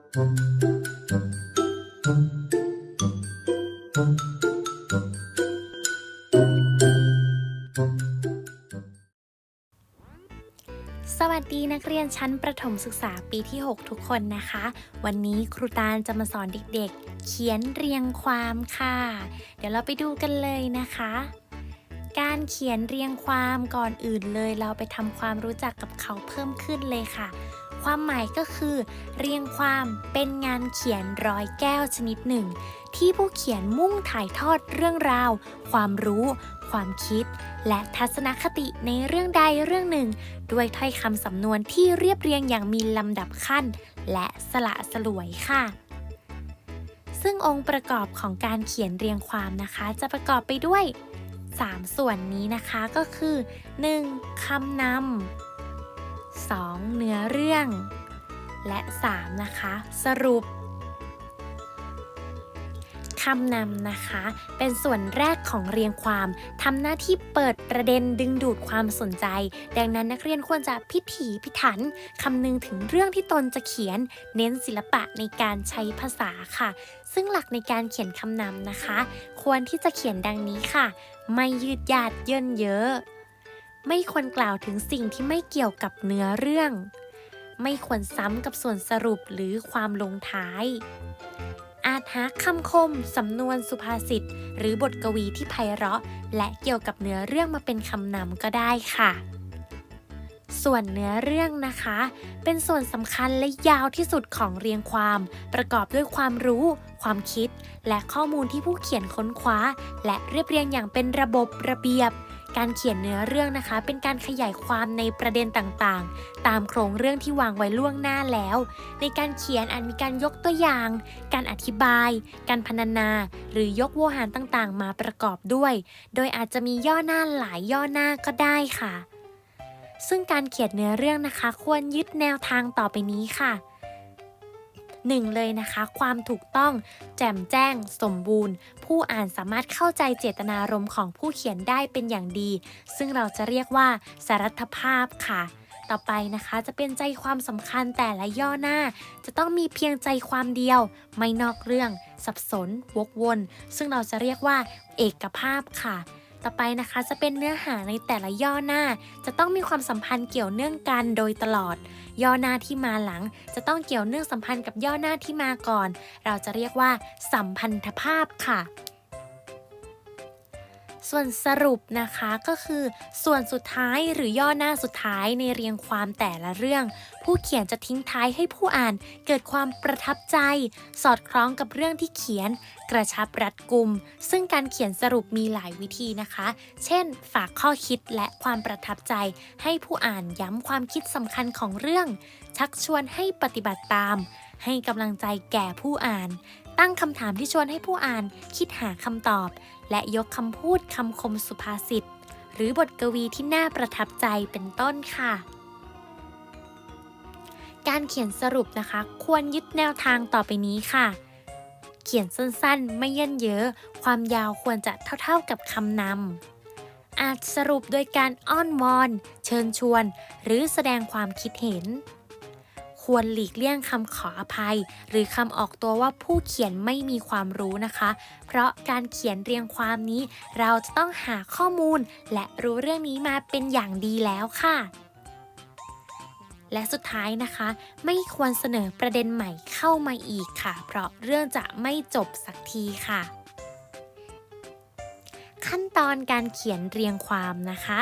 สวัสดีนักเรียนชั้นประถมศึกษาปีที่ 6 ทุกคนนะคะ วันนี้ครูตาลจะมาสอนเด็กๆ เขียนเรียงความค่ะ เดี๋ยวเราไปดูกันเลยนะคะ การเขียนเรียงความก่อนอื่นเลย เราไปทำความรู้จักกับเขาเพิ่มขึ้นเลยค่ะ ความหมายก็คือ เรียงความเป็นงานเขียนร้อยแก้วชนิดหนึ่ง ที่ผู้เขียนมุ่งถ่ายทอดเรื่องราว ความรู้ ความคิด และทัศนคติในเรื่องใดเรื่องหนึ่ง ด้วยถ้อยคำสำนวนที่เรียบเรียงอย่างมีลำดับขั้น และสละสลวยค่ะซึ่งองค์ประกอบของการเขียนเรียงความนะคะ จะประกอบไปด้วย 3 ส่วนนี้นะคะก็คือ 1. คำนำ 2. เนื้อเรื่อง และ 3. นะคะ สรุปคำนำนะคะ เป็นส่วนแรกของเรียงความทำหน้าที่เปิดประเด็นดึงดูดความสนใจ ดังนั้นนักเรียนควรจะพิถีพิถันคำนึงถึงเรื่องที่ตนจะเขียน เน้นศิลปะในการใช้ภาษาค่ะ ซึ่งหลักในการเขียนคำนำนะคะ ควรที่จะเขียนดังนี้ค่ะ ไม่ยืดยาดเยินเยอะ ไม่ควรกล่าวถึงสิ่งที่ไม่เกี่ยวกับเนื้อเรื่อง ไม่ควรซ้ำกับส่วนสรุปหรือความลงท้าย อาจหาคำคม สำนวนสุภาษิต หรือบทกวีที่ไพเราะ และเกี่ยวกับเนื้อเรื่องมาเป็นคำนำก็ได้ค่ะ ส่วนเนื้อเรื่องนะคะ เป็นส่วนสำคัญและยาวที่สุดของเรียงความ ประกอบด้วยความรู้ ความคิด และข้อมูลที่ผู้เขียนค้นคว้า และเรียบเรียงอย่างเป็นระบบระเบียบ การเขียนเนื้อเรื่องนะคะ เป็นการขยายความในประเด็นต่างๆ ตามโครงเรื่องที่วางไว้ล่วงหน้าแล้ว ในการเขียนอาจมีการยกตัวอย่าง การอธิบาย การพรรณนา หรือยกโวหารต่างๆ มาประกอบด้วย โดยอาจจะมีย่อหน้าหลายย่อหน้าก็ได้ค่ะ ซึ่งการเขียนเนื้อเรื่องนะคะ ควรยึดแนวทางต่อไปนี้ค่ะ 1. เลยนะคะ ความถูกต้อง แจ่มแจ้ง สมบูรณ์ ผู้อ่านสามารถเข้าใจเจตนารมณ์ของผู้เขียนได้เป็นอย่างดี ซึ่งเราจะเรียกว่าสารัตภาพค่ะต่อไปนะคะจะเป็นใจความสำคัญแต่ละย่อหน้า จะต้องมีเพียงใจความเดียว ไม่นอกเรื่อง สับสน วกวน ซึ่งเราจะเรียกว่า เอกภาพค่ะ ต่อไปนะคะจะเป็นเนื้อหาในแต่ละย่อหน้า จะต้องมีความสัมพันธ์เกี่ยวเนื่องกันโดยตลอด ย่อหน้าที่มาหลัง จะต้องเกี่ยวเนื่องสัมพันธ์กับย่อหน้าที่มาก่อน เราจะเรียกว่า สัมพันธภาพค่ะ ส่วนสรุปนะคะก็คือส่วนสุดท้ายหรือย่อหน้าสุดท้ายในเรียงความแต่ละเรื่อง ผู้เขียนจะทิ้งท้ายให้ผู้อ่านเกิดความประทับใจ สอดคล้องกับเรื่องที่เขียน กระชับรัดกุม ซึ่งการเขียนสรุปมีหลายวิธีนะคะ เช่น ฝากข้อคิดและความประทับใจ ให้ผู้อ่านย้ำความคิดสำคัญของเรื่อง ชักชวนให้ปฏิบัติตามให้กำลังใจแก่ผู้อ่าน ตั้งคำถามที่ชวนให้ผู้อ่านคิดหาคำตอบ และยกคำพูดคำคมสุภาษิตหรือบทกวีที่น่าประทับใจเป็นต้นค่ะ การเขียนสรุปนะคะ ควรยึดแนวทางต่อไปนี้ค่ะ เขียนสั้นๆ ไม่เยินเยอะ ความยาวควรจะเท่าๆกับคำนำอาจสรุปโดยการอ้อนวอน เชิญชวน หรือแสดงความคิดเห็น ควรหลีกเลี่ยงคำขออภัย หรือคำออกตัวว่าผู้เขียนไม่มีความรู้นะคะ เพราะการเขียนเรียงความนี้ เราจะต้องหาข้อมูล และรู้เรื่องนี้มาเป็นอย่างดีแล้วค่ะและสุดท้ายนะคะ ไม่ควรเสนอประเด็นใหม่เข้ามาอีกค่ะ เพราะเรื่องจะไม่จบสักทีค่ะ ขั้นตอนการเขียนเรียงความนะคะ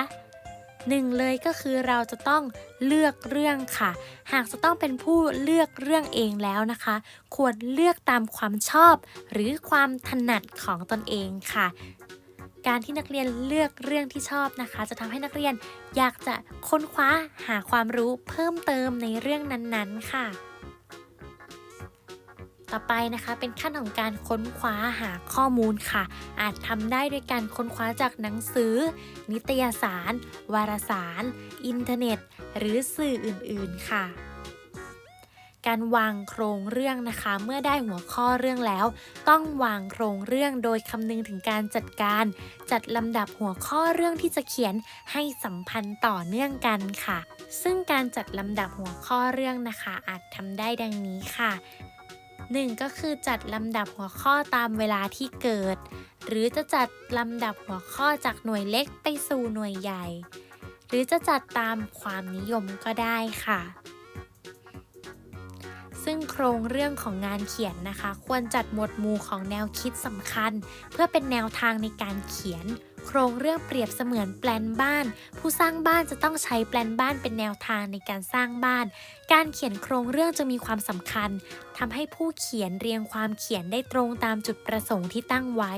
หนึ่งเลยก็คือเราจะต้องเลือกเรื่องค่ะ หากจะต้องเป็นผู้เลือกเรื่องเองแล้วนะคะ ควรเลือกตามความชอบ หรือความถนัดของตนเองค่ะการที่นักเรียนเลือกเรื่องที่ชอบนะคะ จะทำให้นักเรียนอยากจะค้นคว้าหาความรู้เพิ่มเติมในเรื่องนั้นๆ ค่ะ ต่อไปนะคะเป็นขั้นของการค้นคว้าหาข้อมูลค่ะ อาจทำได้ด้วยการค้นคว้าจากหนังสือ นิตยสาร วารสาร อินเทอร์เน็ต หรือสื่ออื่นๆค่ะการวางโครงเรื่องนะคะ เมื่อได้หัวข้อเรื่องแล้ว ต้องวางโครงเรื่องโดยคำนึงถึงการจัดการ จัดลำดับหัวข้อเรื่องที่จะเขียนให้สัมพันธ์ต่อเนื่องกันค่ะ ซึ่งการจัดลำดับหัวข้อเรื่องนะคะ อาจทำได้ดังนี้ค่ะ 1. ก็คือจัดลำดับหัวข้อตามเวลาที่เกิด หรือจะจัดลำดับหัวข้อจากหน่วยเล็กไปสู่หน่วยใหญ่ หรือจะจัดตามความนิยมก็ได้ค่ะ ซึ่งโครงเรื่องของงานเขียนนะคะ ควรจัดหมวดหมู่ของแนวคิดสำคัญ เพื่อเป็นแนวทางในการเขียน โครงเรื่องเปรียบเสมือนแปลนบ้าน ผู้สร้างบ้านจะต้องใช้แปลนบ้านเป็นแนวทางในการสร้างบ้าน การเขียนโครงเรื่องจะมีความสำคัญทำให้ผู้เขียนเรียงความเขียนได้ตรงตามจุดประสงค์ที่ตั้งไว้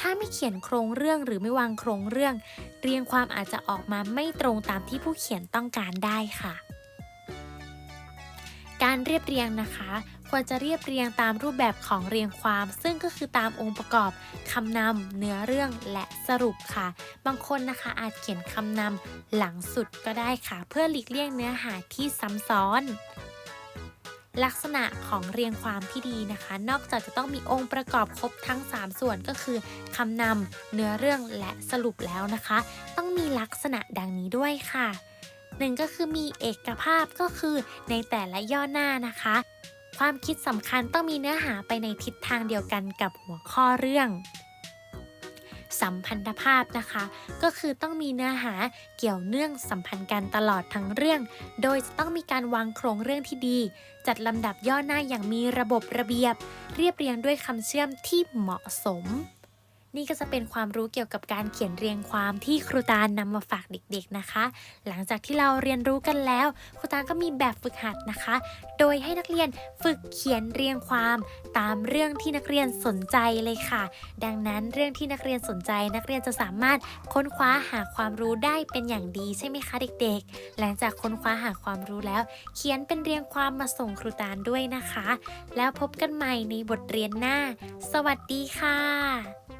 ถ้าไม่เขียนโครงเรื่องหรือไม่วางโครงเรื่อง เรียงความอาจจะออกมาไม่ตรงตามที่ผู้เขียนต้องการได้ค่ะ การเรียบเรียงนะคะ ควรจะเรียบเรียงตามรูปแบบของเรียงความ ซึ่งก็คือตามองค์ประกอบคำนำเนื้อเรื่องและสรุปค่ะ บางคนนะคะอาจเขียนคำนำหลังสุดก็ได้ค่ะ เพื่อหลีกเลี่ยงเนื้อหาที่ซ้ำซ้อน ลักษณะของเรียงความที่ดีนะคะ นอกจากจะต้องมีองค์ประกอบครบทั้ง 3 ส่วนก็คือคำนำเนื้อเรื่องและสรุปแล้วนะคะ ต้องมีลักษณะดังนี้ด้วยค่ะหนึ่งก็คือมีเอกภาพก็คือในแต่ละย่อหน้านะคะ ความคิดสำคัญต้องมีเนื้อหาไปในทิศทางเดียวกันกับหัวข้อเรื่อง สัมพันธภาพนะคะ ก็คือต้องมีเนื้อหาเกี่ยวเนื่องสัมพันธ์กันตลอดทั้งเรื่อง โดยจะต้องมีการวางโครงเรื่องที่ดี จัดลำดับย่อหน้าอย่างมีระบบระเบียบ เรียบเรียงด้วยคำเชื่อมที่เหมาะสม นี่ก็จะเป็นความรู้เกี่ยวกับการเขียนเรียงความที่ครูตาลนำมาฝากเด็กๆนะคะ หลังจากที่เราเรียนรู้กันแล้ว ครูตาลก็มีแบบฝึกหัดนะคะ โดยให้นักเรียนฝึกเขียนเรียงความตามเรื่องที่นักเรียนสนใจเลยค่ะ ดังนั้นเรื่องที่นักเรียนสนใจ นักเรียนจะสามารถค้นคว้าหาความรู้ได้เป็นอย่างดีใช่ไหมคะเด็กๆ หลังจากค้นคว้าหาความรู้แล้ว เขียนเป็นเรียงความมาส่งครูตาลด้วยนะคะ แล้วพบกันใหม่ในบทเรียนหน้า สวัสดีค่ะ